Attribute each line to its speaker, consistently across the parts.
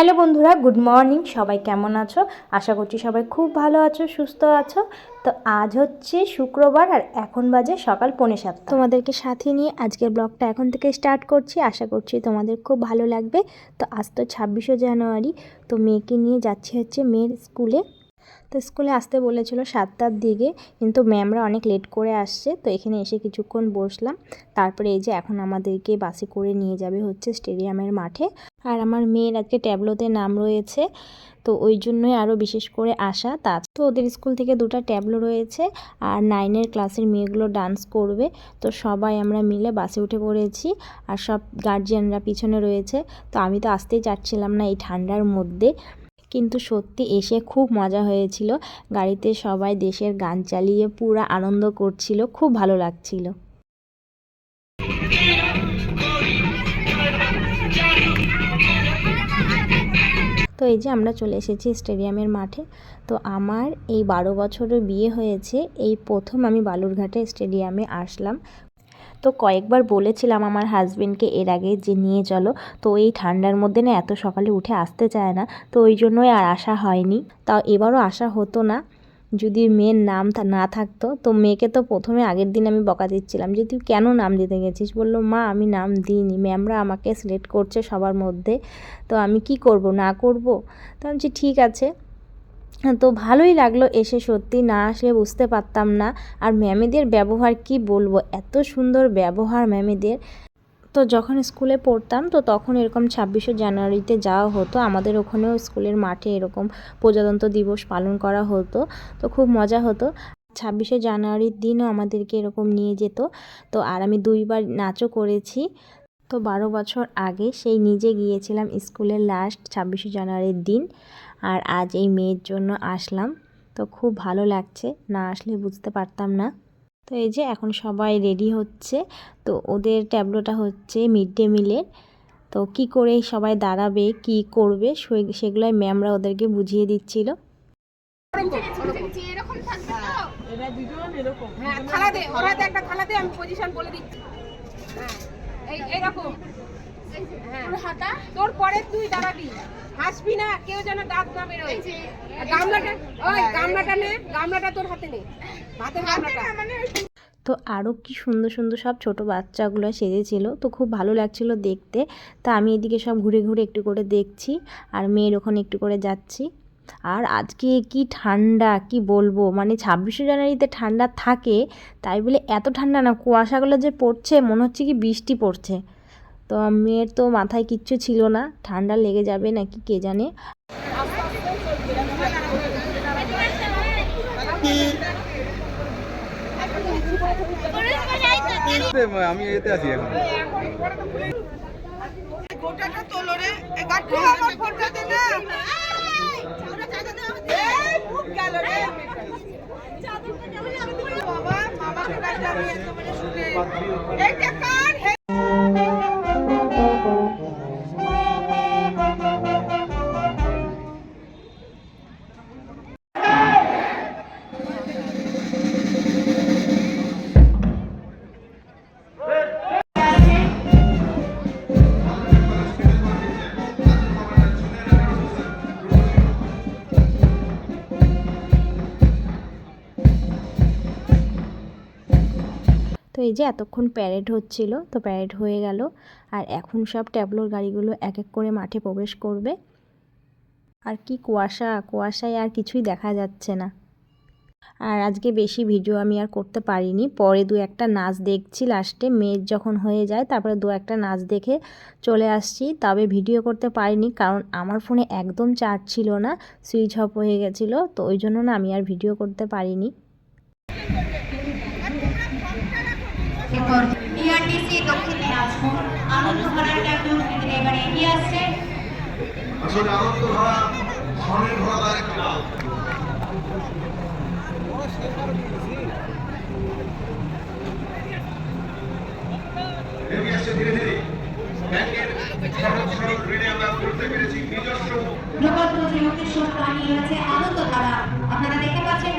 Speaker 1: Hello বন্ধুরা, good morning. সবাই কেমন আছো? আশা করছি সবাই খুব ভালো আছো, সুস্থ আছো। তো আজ হচ্ছে শুক্রবার আর এখন বাজে সকাল পৌনে সাতটা। তোমাদেরকে সাথে নিয়ে আজকের ব্লগটা এখন থেকে স্টার্ট করছি। আশা করছি তোমাদের খুব ভালো লাগবে। তো আজ তো ছাব্বিশে জানুয়ারি, তো মেয়েকে নিয়ে যাচ্ছি হচ্ছে মেয়ের স্কুলে। তো স্কুলে আসতে বলেছিল সাতটার দিকে, কিন্তু ম্যামরা অনেক লেট করে আসছে, তো এখানে এসে কিছুক্ষণ বসলাম। তারপরে এই যে এখন আমাদেরকে বাসে করে নিয়ে যাবে হচ্ছে স্টেডিয়ামের মাঠে। আর আমার মেয়ের আজকে ট্যাবলোতে নাম রয়েছে, তো ওই জন্যই আরও বিশেষ করে আসা। তা তো ওদের স্কুল থেকে দুটো ট্যাবলো রয়েছে, আর নাইনের ক্লাসের মেয়েগুলো ডান্স করবে। তো সবাই আমরা মিলে বাসে উঠে পড়েছি, আর সব গার্জিয়ানরা পিছনে রয়েছে। তো আমি তো আসতেই চাচ্ছিলাম না এই ঠান্ডার মধ্যে। কিন্তু সত্যি এসে খুব মজা হয়েছিল। গাড়িতে সবাই দেশের গান চালিয়ে পুরা আনন্দ করছিল, খুব ভালো লাগছিল। তো এই যে আমরা চলে এসেছি স্টেডিয়ামের মাঠে। তো আমার এই বারো বছরের বিয়ে হয়েছে, এই প্রথম আমি বালুরঘাটে স্টেডিয়ামে আসলাম। তো কয়েকবার বলেছিলাম আমার হাজবেন্ডকে এর আগে যে নিয়ে চলো। তো এই ঠান্ডার মধ্যে না এত সকালে উঠে আসতে চায় না। তো ওই জন্যই আর আসা হয়নি। তাও এবারও আসা হতো না। যদি মেয়ের নাম না থাকতো, তো মেয়েকে তো প্রথমে আগের দিন আমি বকা দিচ্ছিলাম যে, তুই কেন নাম দিতে গেছিস? বলল, মা, আমি নাম দিইনি। ম্যামরা আমাকে সিলেক্ট করছে সবার মধ্যে। তো আমি কি করব, না করব? তো আমি ঠিক আছে। তো ভালোই লাগল এসে সত্যি না আসলে বুঝতে পারতাম না। আর ম্যামেদের ব্যবহার কি বলব? এত সুন্দর ব্যবহার ম্যামেদের। তো যখন স্কুলে পড়তাম, তো তখন এরকম ছাব্বিশে জানুয়ারিতে যাওয়া হতো। আমাদের ওখানেও স্কুলের মাঠে এরকম প্রজাতন্ত্র দিবস পালন করা হতো। তো খুব মজা হতো। ছাব্বিশে জানুয়ারির দিনও আমাদেরকে এরকম নিয়ে যেত। তো আর আমি দুইবার নাচও করেছি। তো বারো বছর আগে সেই নিজে গিয়েছিলাম স্কুলের লাস্ট ছাব্বিশে জানুয়ারির দিন। আর আজ এই মেয়ের জন্য আসলাম। তো খুব ভালো লাগছে, না আসলে বুঝতে পারতাম না। তো এই যে এখন সবাই রেডি হচ্ছে। তো ওদের ট্যাবলোটা হচ্ছে মিড ডে মিলের তো কি করে সবাই দাঁড়াবে, কি করবে সেগুলোই ম্যামরা ওদেরকে বুঝিয়ে দিচ্ছিল।
Speaker 2: হ্যাঁ তোর পরে তুই দাঁড়াবি। হাসবি না কেউ যেন দাঁত না বেরোয়। গামলাটা ওই গামলাটা নে গামলাটা তোর হাতে নে। হাতে গামলাটা।
Speaker 1: তো আরও কি সুন্দর সুন্দর সব ছোট বাচ্চাগুলো সেজেছিল তো খুব ভালো লাগছিল দেখতে। তা আমি এদিকে সব ঘুরে ঘুরে একটু করে দেখছি আর মেয়ের ওখানে একটু করে যাচ্ছি। আর আজকে কি ঠান্ডা কি বলব? মানে ছাব্বিশে জানুয়ারিতে ঠান্ডা থাকে তাই বলে এত ঠান্ডা না কুয়াশাগুলো যে পড়ছে মনে হচ্ছে কি বৃষ্টি পড়ছে। তো মেয়ের তো মাথায় কিচ্ছু ছিল না। ঠান্ডা লেগে যাবে নাকি কে জানে?
Speaker 3: আমি এতে আছি এখন।
Speaker 2: গোটাটা তোলো রে। গাঠু আমার ফোনটা দে না। এই মুখ গেল রে। বাবা মামাকে ডাকতে আমি একেবারে শুনে। এইটা কার
Speaker 1: এই যে এতক্ষণ প্যারেড হচ্ছিল, তো প্যারেড হয়ে গেল। আর এখন সব ট্যাবলোর গাড়িগুলো এক এক করে মাঠে প্রবেশ করবে। আর কি কুয়াশা, কুয়াশায় আর কিছুই দেখা যাচ্ছে না। আর আজকে বেশি ভিডিও আমি আর করতে পারিনি। পরে দু একটা নাচ দেখছি লাস্টে মেয়ের যখন হয়ে যায়, তারপরে দু একটা নাচ দেখে চলে আসছি। তবে ভিডিও করতে পারিনি, কারণ আমার ফোনে একদম চার্জ ছিল না সুইচ অফ হয়ে গেছিল, তো ওই জন্য না আমি আর ভিডিও করতে পারিনি।
Speaker 4: এরপর বিআরটিসি দক্ষিণ দিনাজপুর আনন্দধারা ট্যাবলো থেকে এবার এগিয়ে আসছে।
Speaker 5: আসলে আনন্দ ধারা স্বনির্ভর ধারা একটা নাম এগিয়ে আসছে ধীরে ধীরে। ব্যাংকের সরল ঋণে আমরা করতে পেরেছি নিজস্ব
Speaker 4: প্রকল্প যে উদ্দেশ্য নিয়ে আছে আনন্দধারা। আপনারা দেখতে পাচ্ছেন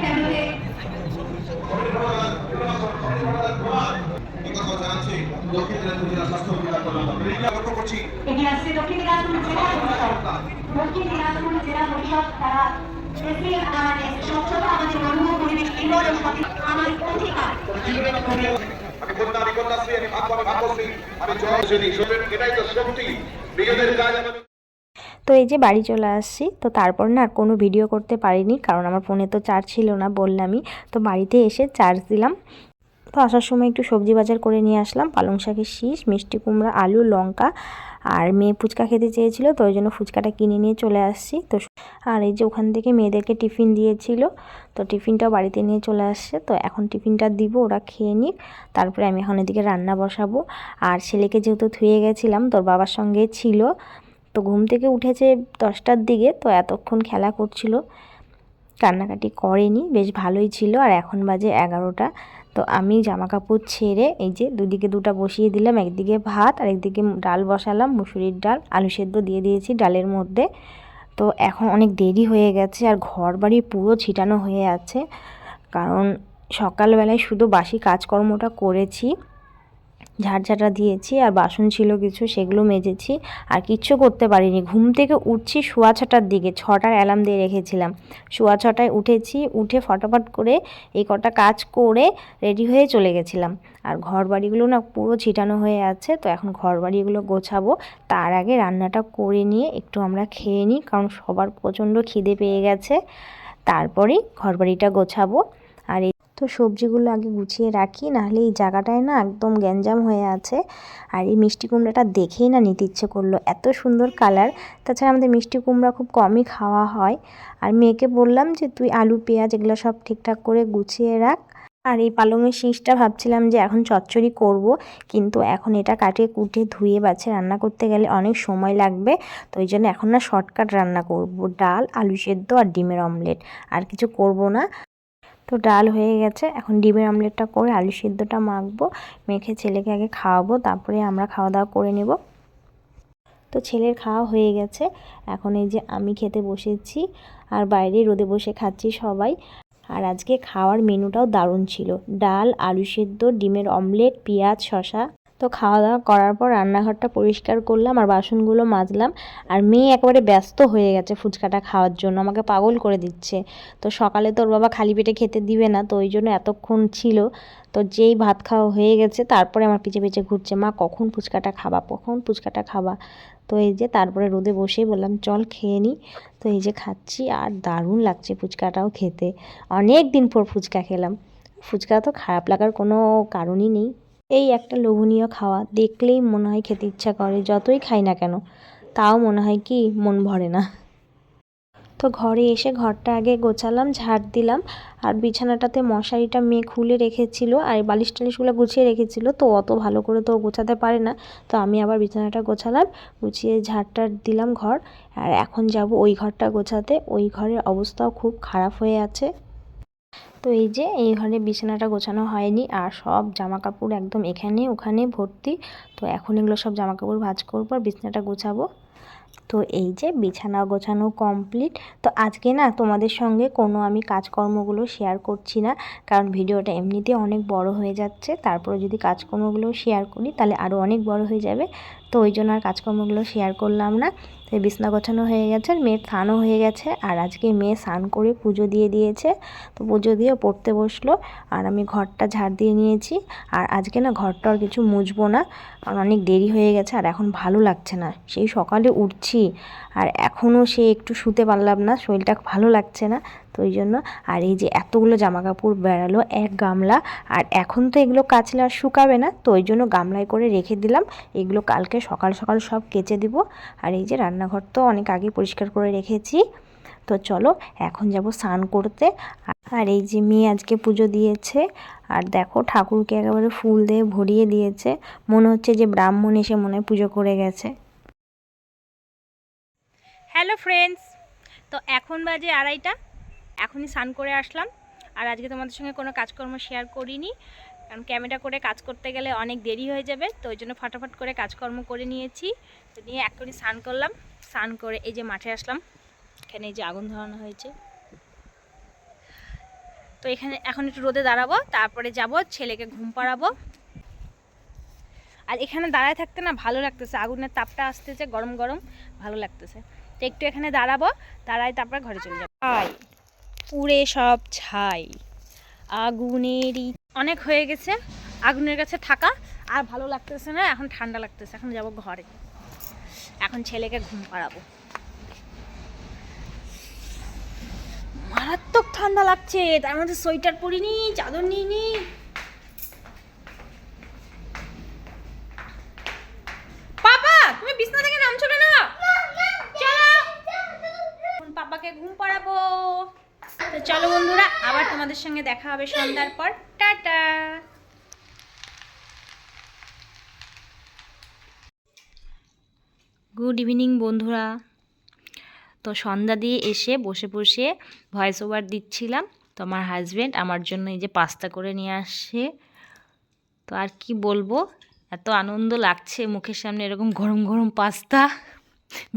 Speaker 5: স্বনির্ভরতার জানাচ্ছি তো
Speaker 1: তো এই যে বাড়ি চলে আসছি, তো তারপর না আর কোনো ভিডিও করতে পারিনি, কারণ আমার ফোনে তো চার্জ ছিল না বললামই তো বাড়িতে এসে চার্জ দিলাম। তো আসার সময় একটু সবজি বাজার করে নিয়ে আসলাম। পালং শাকের শীষ, মিষ্টি কুমড়া, আলু, লঙ্কা আর মেয়ে ফুচকা খেতে চেয়েছিল, তো ওই জন্য ফুচকাটা কিনে নিয়ে চলে আসছি। তো আর এই যে ওখান থেকে মেয়েদেরকে টিফিন দিয়েছিল, তো টিফিনটাও বাড়িতে নিয়ে চলে আসছে। তো এখন টিফিনটা দিব, ওরা খেয়ে নিক, তারপরে আমি এখন এদিকে রান্না বসাবো। আর ছেলেকে যেহেতু ধুয়ে গেছিলাম, তোর বাবার সঙ্গে ছিল, তো ঘুম থেকে উঠেছে দশটার দিকে, তো এতক্ষণ খেলা করছিল। কান্নাকাটি করেনি, বেশ ভালোই ছিল। আর এখন বাজে এগারোটা। তো আমি জামা কাপড় ছেড়ে এই যে দুদিকে দুটা বসিয়ে দিলাম, একদিকে ভাত আর একদিকে ডাল বসালাম, মুসুরির ডাল, আলু সেদ্ধ দিয়ে দিয়েছি ডালের মধ্যে। তো এখন অনেক দেরি হয়ে গেছে আর ঘর বাড়ি পুরো ছিটানো হয়ে আছে, কারণ সকালবেলায় শুধু বাসি কাজকর্মটা করেছি। ঝাড়ঝাঁটা দিয়েছি, আর বাসন ছিল কিছু, সেগুলো মেজেছি, আর কিচ্ছু করতে পারিনি। ঘুম থেকে উঠছি শোয়া ছটার দিকে, ছটার অ্যালার্ম দিয়ে রেখেছিলাম। শোয়া ছটায় উঠেছি, উঠে ফটাফট করে এই কটা কাজ করে রেডি হয়ে চলে গেছিলাম। আর ঘর বাড়িগুলো না পুরো ছিটানো হয়ে আছে, তো এখন ঘর বাড়িগুলো গোছাবো। তার আগে রান্নাটা করে নিয়ে একটু আমরা খেয়ে নিই, কারণ সবার প্রচণ্ড খিদে পেয়ে গেছে। তারপরেই ঘর বাড়িটা গোছাবো। তো সবজিগুলো আগে গুছিয়ে রাখি, নাহলে এই জায়গাটায় না একদম গ্যাঞ্জাম হয়ে আছে। আর এই মিষ্টি কুমড়াটা দেখেই না নিতে ইচ্ছে করল। এত সুন্দর কালার, তাছাড়া আমাদের মিষ্টি কুমড়া খুব কমই খাওয়া হয়। আর মেয়েকে বললাম যে, তুই আলু, পেঁয়াজ এগুলো সব ঠিকঠাক করে গুছিয়ে রাখ। আর এই পালংয়ের শীষটা ভাবছিলাম যে, এখন চচ্চড়ি করব। কিন্তু এখন এটা কাটিয়ে কুটে ধুয়ে বাছে রান্না করতে গেলে অনেক সময় লাগবে। তো ওই জন্য এখন না শর্টকাট রান্না করব। ডাল, আলু সেদ্ধ আর ডিমের অমলেট। আর কিছু করব না। তো ডাল হয়ে গেছে। এখন ডিমের অমলেটটা করে আলু সিদ্ধটা মাখবো, মেখে ছেলেকে আগে খাওয়াবো, তারপরে আমরা খাওয়া দাওয়া করে নেব। তো ছেলের খাওয়া হয়ে গেছে। এখন এই যে আমি খেতে বসেছি আর বাইরে রোদে বসে খাচ্ছি সবাই। আর আজকে খাওয়ার মেনুটাও দারুণ ছিল। ডাল, আলু সেদ্ধ, ডিমের অমলেট, পেঁয়াজ শশা তো খাওয়া দাওয়া করার পর রান্নাঘরটা পরিষ্কার করলাম আর বাসনগুলো মাজলাম। আর মেয়ে একেবারে ব্যস্ত হয়ে গেছে ফুচকাটা খাওয়ার জন্য, আমাকে পাগল করে দিচ্ছে। তো সকালে তোর বাবা খালি পেটে খেতে দিবে না, তো ওই জন্য এতক্ষণ ছিল। তো যেই ভাত খাওয়া হয়ে গেছে, তারপরে আমার পিছে পিছে ঘুরছে, মা, কখন ফুচকাটা খাবা? কখন ফুচকাটা খাবা? তো এই যে তারপরে রোদে বসেই বললাম, চল খেয়ে নিই তো এই যে খাচ্ছি আর দারুণ লাগছে ফুচকাটাও খেতে। অনেক দিন পর ফুচকা খেলাম। ফুচকা তো খারাপ লাগার কোনো কারণই নেই। এই একটা লোভনীয় খাওয়া। দেখলেই মনে হয় খেতে ইচ্ছা করে, যতই খাই না কেন। তাও মনে হয় কি, মন ভরে না। তো ঘরে এসে ঘরটা আগে গোছালাম, ঝাড় দিলাম, আর বিছানাটাতে মশারিটা মেয়ে খুলে রেখেছিল, আর বালিশ টালিশগুলো গুছিয়ে রেখেছিল। তো অত ভালো করে তো গোছাতে পারে না। তো আমি আবার বিছানাটা গোছালাম, গুছিয়ে ঝাড়টা দিলাম ঘর, আর এখন যাব ওই ঘরটা গোছাতে। ওই ঘরের অবস্থাও খুব খারাপ হয়ে আছে। তো এই যে, এই ঘরে বিছানাটা গোছানো হয়নি আর সব জামা কাপড় একদম এখানে ওখানে ভর্তি। তো এখন এগুলো সব জামা কাপড় ভাঁজ করব আর বিছানাটা গোছাবো। তো এই যে, বিছানা গোছানো কমপ্লিট। তো আজকে না তোমাদের সঙ্গে কোনো আমি কাজকর্মগুলো শেয়ার করছি না, কারণ ভিডিওটা এমনিতে অনেক বড় হয়ে যাচ্ছে। তারপরে যদি কাজকর্মগুলো শেয়ার করি তাহলে আরও অনেক বড় হয়ে যাবে। তো ওই জন্য আর কাজকর্মগুলো শেয়ার করলাম না। তো বিছনা গোছানো হয়ে গেছে, আর মেয়ের স্নানও হয়ে গেছে, আর আজকে মেয়ে স্নান করে পুজো দিয়ে দিয়েছে। তো পুজো দিয়ে পড়তে বসল, আর আমি ঘরটা ঝাড় দিয়ে নিয়েছি। আর আজকে না ঘরটা আর কিছু মুছবো না অনেক দেরি হয়ে গেছে, আর এখন ভালো লাগছে না। সেই সকালে উঠছি আর এখনও সে একটু শুতে পারলাম না, শরীরটা ভালো লাগছে না, তো ওই জন্য আর এই যে এতগুলো জামা কাপড় বেড়ালো এক গামলা, আর এখন তো এগুলো কাচলে আর শুকাবে না, তো ওই জন্য গামলায় করে রেখে দিলাম, এগুলো কালকে সকাল সকাল সব কেচে দিব, আর এই যে রান্নাঘর তো অনেক আগে পরিষ্কার করে রেখেছি, তো চলো এখন যাব স্নান করতে, আর এই যে মেয়ে আজকে পুজো দিয়েছে, আর দেখো ঠাকুরকে একেবারে ফুল দিয়ে ভরিয়ে দিয়েছে, মনে হচ্ছে যে ব্রাহ্মণ এসে মনে পুজো করে গেছে। হ্যালো ফ্রেন্ডস, তো এখন বাজে আড়াইটা, এখনই স্নান করে আসলাম। আর আজকে তোমাদের সঙ্গে কোনো কাজকর্ম শেয়ার করিনি, কারণ ক্যামেরা করে কাজ করতে গেলে অনেক দেরি হয়ে যাবে, তো ওই জন্য ফটাফট করে কাজকর্ম করে নিয়েছি। তো নিয়ে এখনই স্নান করলাম, স্নান করে এই যে মাঠে আসলাম, এখানে এই যে আগুন ধরানো হয়েছে। তো এখানে এখন একটু রোদে দাঁড়াবো, তারপরে যাব, ছেলেকে ঘুম পাড়াবো। আর এখানে দাঁড়ায় থাকতে না ভালো লাগতেছে, আগুনের তাপটা আসতেছে, গরম গরম, ভালো লাগতেছে। তো একটু এখানে দাঁড়াবো দাঁড়াই তারপরে ঘরে চলে যাব। ছাই পুড়ে সব ছাই আগুনেরই অনেক হয়ে গেছে, আগুনের কাছে থাকা। আর ভালো লাগতেছে না, এখন ঠান্ডা লাগতেছে, এখন যাব ঘরে। এখন ছেলেকে ঘুম পাড়াবো। মারাত্মক ঠান্ডা লাগছে, তার মধ্যে সোয়েটার পরিনি, চাদর নিইনি পাপা তুমি বিছনা থেকে নামছো না চলো এখন পাপাকে ঘুম পাড়াবো তো চলো বন্ধুরা, আবার তোমাদের সঙ্গে দেখা হবে সন্ধ্যার পর। টাটা! গুড ইভিনিং বন্ধুরা। তো সন্ধ্যা দিয়ে এসে বসে বসে ভয়েস ওভার দিচ্ছিলাম। তো আমার হাজব্যান্ড আমার জন্য এই যে পাস্তা করে নিয়ে আসছে। তো আর কি বলব? এত আনন্দ লাগছে মুখের সামনে এরকম গরম গরম পাস্তা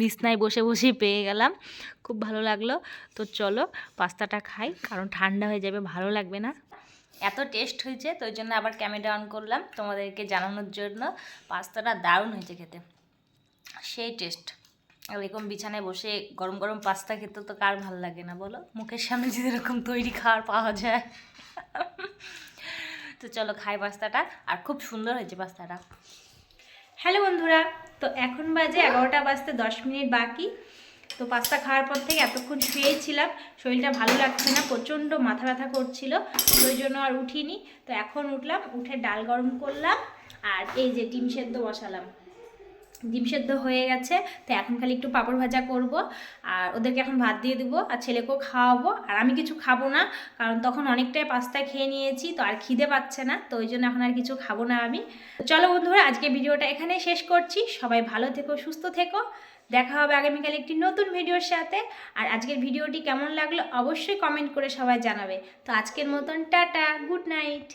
Speaker 1: বিছনায় বসে বসে পেয়ে গেলাম। খুব ভালো লাগল। তো চলো, পাস্তাটা খাই, কারণ ঠান্ডা হয়ে যাবে, ভালো লাগবে না। এত টেস্ট হয়েছে, তো জন্য আবার ক্যামেরা অন করলাম তোমাদেরকে জানানোর জন্য। পাস্তাটা দারুণ হয়েছে খেতে। সেই টেস্ট এরকম বিছানায় বসে গরম গরম পাস্তা খেতে তো কার ভালো লাগে না, বলো? মুখের সামনে যদি এরকম তৈরি খাওয়ার পাওয়া যায়। তো চলো, খাই পাস্তাটা। আর খুব সুন্দর হয়েছে পাস্তাটা। হ্যালো বন্ধুরা, তো এখন বাজে এগারোটা বাজতে দশ মিনিট বাকি। তো পাস্তা খাওয়ার পর থেকে এতক্ষণ শুয়েছিলাম, শরীরটা ভালো লাগছে না, প্রচণ্ড মাথা ব্যথা করছিল ওই জন্য আর উঠিনি। তো এখন উঠলাম, উঠে ডাল গরম করলাম, আর এই যে ডিম সেদ্ধ বসালাম। ডিম সেদ্ধ হয়ে গেছে, তো এখন খালি একটু পাঁপড় ভাজা করব আর ওদেরকে এখন ভাত দিয়ে দেবো আর ছেলেকেও খাওয়াবো। আর আমি কিছু খাব না, কারণ তখন অনেকটাই পাস্তা খেয়ে নিয়েছি, তো আর খিদে পাচ্ছে না, তো ওই জন্য এখন আর কিছু খাব না আমি। চলো বন্ধুরা আজকে ভিডিওটা এখানেই শেষ করছি। সবাই ভালো থেকো, সুস্থ থেকো। দেখা হবে আগামীকাল একটি নতুন ভিডিওর সাথে। আর আজকের ভিডিওটি কেমন লাগল অবশ্যই কমেন্ট করে সবাই জানাবে। তো আজকের মতন টাটা গুড নাইট